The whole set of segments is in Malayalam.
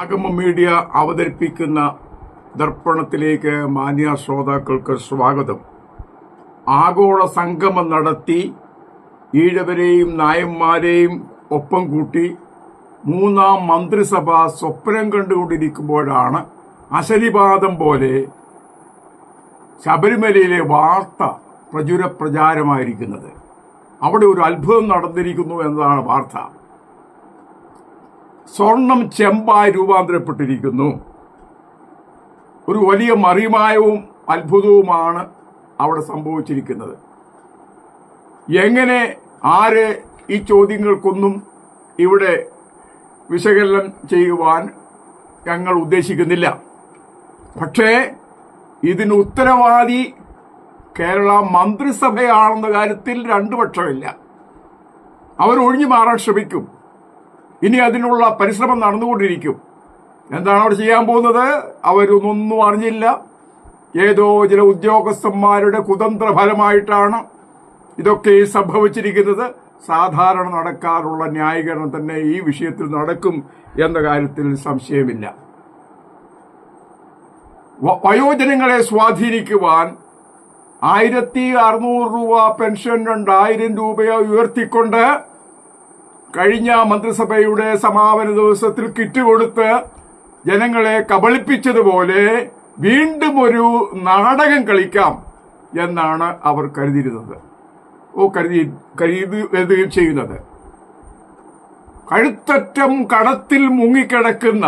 ആഗമ മീഡിയ അവതരിപ്പിക്കുന്ന ദർപ്പണത്തിലേക്ക് മാന്യ ശ്രോതാക്കൾക്ക് സ്വാഗതം. ആഗോള സംഗമം നടത്തി ഈഴവരെയും നായന്മാരെയും ഒപ്പം കൂട്ടി മൂന്നാം മന്ത്രിസഭ സ്വപ്നം കണ്ടുകൊണ്ടിരിക്കുമ്പോഴാണ് അശനിപാതം പോലെ ശബരിമലയിലെ വാർത്ത പ്രചുര പ്രചാരമായിരിക്കുന്നത് അവിടെ ഒരു അത്ഭുതം നടന്നിരിക്കുന്നു എന്നതാണ് വാർത്ത. സ്വർണം ചെമ്പായി രൂപാന്തരപ്പെട്ടിരിക്കുന്നു. ഒരു വലിയ മറിമായവും അത്ഭുതവുമാണ് അവിടെ സംഭവിച്ചിരിക്കുന്നത്. എങ്ങനെ ആര് ഈ ചോദ്യങ്ങൾക്കൊന്നും ഇവിടെ വിശകലനം ചെയ്യുവാൻ ഞങ്ങൾ ഉദ്ദേശിക്കുന്നില്ല. പക്ഷേ ഇതിന് ഉത്തരവാദി കേരള മന്ത്രിസഭയാണെന്ന കാര്യത്തിൽ രണ്ടു പക്ഷമില്ല അവർ ഒഴിഞ്ഞു മാറാൻ ശ്രമിക്കും. ഇനി അതിനുള്ള പരിശ്രമം നടന്നുകൊണ്ടിരിക്കും. എന്താണ് അവർ ചെയ്യാൻ പോകുന്നത്? അവരൊന്നും അറിഞ്ഞില്ല. ഏതോ ചില ഉദ്യോഗസ്ഥന്മാരുടെ കുതന്ത്ര ഫലമായിട്ടാണ് ഇതൊക്കെ സംഭവിച്ചിരിക്കുന്നത്. സാധാരണ നടക്കാറുള്ള ന്യായീകരണം തന്നെ ഈ വിഷയത്തിൽ നടക്കും എന്ന കാര്യത്തിൽ സംശയമില്ല. വയോജനങ്ങളെ സ്വാധീനിക്കുവാൻ ആയിരത്തി അറുന്നൂറ് രൂപ പെൻഷൻ രണ്ടായിരം രൂപയോ ഉയർത്തിക്കൊണ്ട് കഴിഞ്ഞ മന്ത്രിസഭയുടെ സമാപന ദിവസത്തിൽ കിറ്റ് കൊടുത്ത് ജനങ്ങളെ കബളിപ്പിച്ചതുപോലെ വീണ്ടും ഒരു നാടകം കളിക്കാം എന്നാണ് അവർ കരുതിയിരുന്നത്. ഓ കരുതി കരുതി കരുതുകയും ചെയ്യുന്നത്. കഴുത്തറ്റം കടത്തിൽ മുങ്ങിക്കിടക്കുന്ന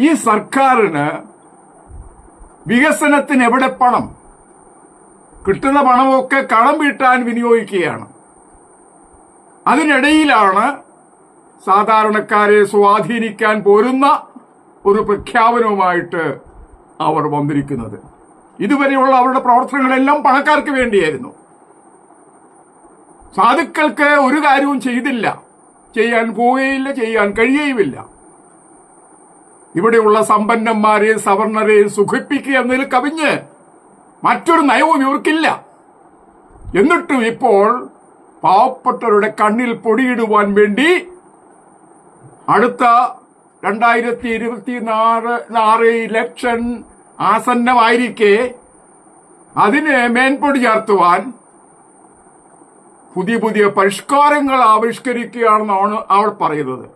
ഈ സർക്കാരിന് വികസനത്തിന് എവിടെ പണം? കിട്ടുന്ന പണമൊക്കെ കടം വീട്ടാൻ വിനിയോഗിക്കുകയാണ്. അതിനിടയിലാണ് സാധാരണക്കാരെ സ്വാധീനിക്കാൻ പോരുന്ന ഒരു പ്രഖ്യാപനവുമായിട്ട് അവർ വന്നിരിക്കുന്നത്. ഇതുവരെയുള്ള അവരുടെ പ്രവർത്തനങ്ങളെല്ലാം പണക്കാർക്ക് വേണ്ടിയായിരുന്നു. സാധുക്കൾക്ക് ഒരു കാര്യവും ചെയ്തില്ല. ചെയ്യാൻ പോവുകയില്ല ചെയ്യാൻ കഴിയുകയുമില്ല. ഇവിടെയുള്ള സമ്പന്നന്മാരെ സവർണരെയും സുഖിപ്പിക്കുക എന്നതിൽ കവിഞ്ഞ് മറ്റൊരു നയവും ഇവർക്കില്ല. എന്നിട്ടും ഇപ്പോൾ പാവപ്പെട്ടവരുടെ കണ്ണിൽ പൊടിയിടുവാൻ വേണ്ടി അടുത്ത രണ്ടായിരത്തി ഇരുപത്തിനാറ് ആറ് ഇലക്ഷൻ ആസന്നമായിരിക്കെ അതിന് മേൻപൊടി ചേർത്തുവാൻ പുതിയ പുതിയ പരിഷ്കാരങ്ങൾ ആവിഷ്കരിക്കുകയാണെന്നാണ് അവൾ പറയുന്നത്.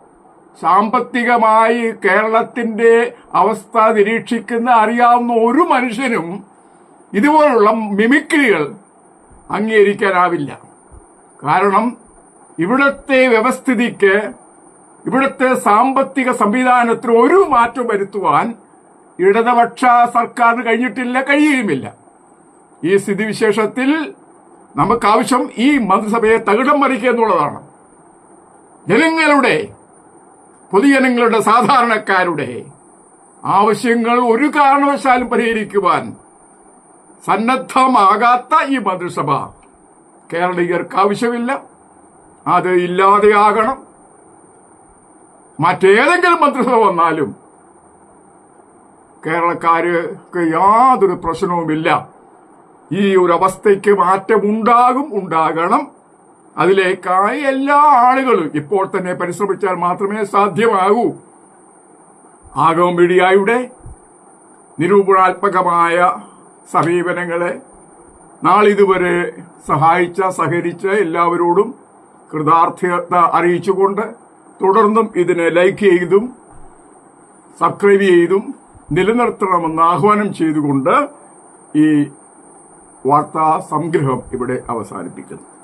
സാമ്പത്തികമായി കേരളത്തിന്റെ അവസ്ഥ നിരീക്ഷിക്കുന്ന അറിയാവുന്ന ഒരു മനുഷ്യനും ഇതുപോലുള്ള മിമിക്രികൾ അംഗീകരിക്കാനാവില്ല. കാരണം ഇവിടുത്തെ വ്യവസ്ഥിതിക്ക് ഇവിടുത്തെ സാമ്പത്തിക സംവിധാനത്തിന് ഒരു മാറ്റം വരുത്തുവാൻ ഇടതുപക്ഷ സർക്കാരിന് കഴിഞ്ഞിട്ടില്ല കഴിയുകയുമില്ല. ഈ സ്ഥിതിവിശേഷത്തിൽ നമുക്കാവശ്യം ഈ മന്ത്രിസഭയെ തകിടം മറിക്കുക എന്നുള്ളതാണ്. ജനങ്ങളുടെ പൊതുജനങ്ങളുടെ സാധാരണക്കാരുടെ ആവശ്യങ്ങൾ ഒരു കാരണവശാലും പരിഹരിക്കുവാൻ സന്നദ്ധമാകാത്ത ഈ മന്ത്രിസഭ കേരളീയർക്ക് ആവശ്യമില്ല. അത് ഇല്ലാതെയാകണം. മറ്റേതെങ്കിലും മന്ത്രിസഭ വന്നാലും കേരളക്കാർക്ക് യാതൊരു പ്രശ്നവുമില്ല. ഈ ഒരു അവസ്ഥയ്ക്ക് മാറ്റമുണ്ടാകും ഉണ്ടാകണം. അതിലേക്കായി എല്ലാ ആളുകളും ഇപ്പോൾ തന്നെ പരിശ്രമിച്ചാൽ മാത്രമേ സാധ്യമാകൂ. ആഗമ മീഡിയയുടെ നിരൂപണാത്മകമായ സമീപനങ്ങളെ നാളിതുവരെ സഹായിച്ച സഹകരിച്ച എല്ലാവരോടും കൃതാർത്ഥത അറിയിച്ചുകൊണ്ട് തുടർന്നും ഇതിനെ ലൈക്ക് ചെയ്തും സബ്സ്ക്രൈബ് ചെയ്തും നിലനിർത്തണമെന്ന് ആഹ്വാനം ചെയ്തുകൊണ്ട് ഈ വാർത്താ സംഗ്രഹം ഇവിടെ അവസാനിപ്പിക്കുന്നു.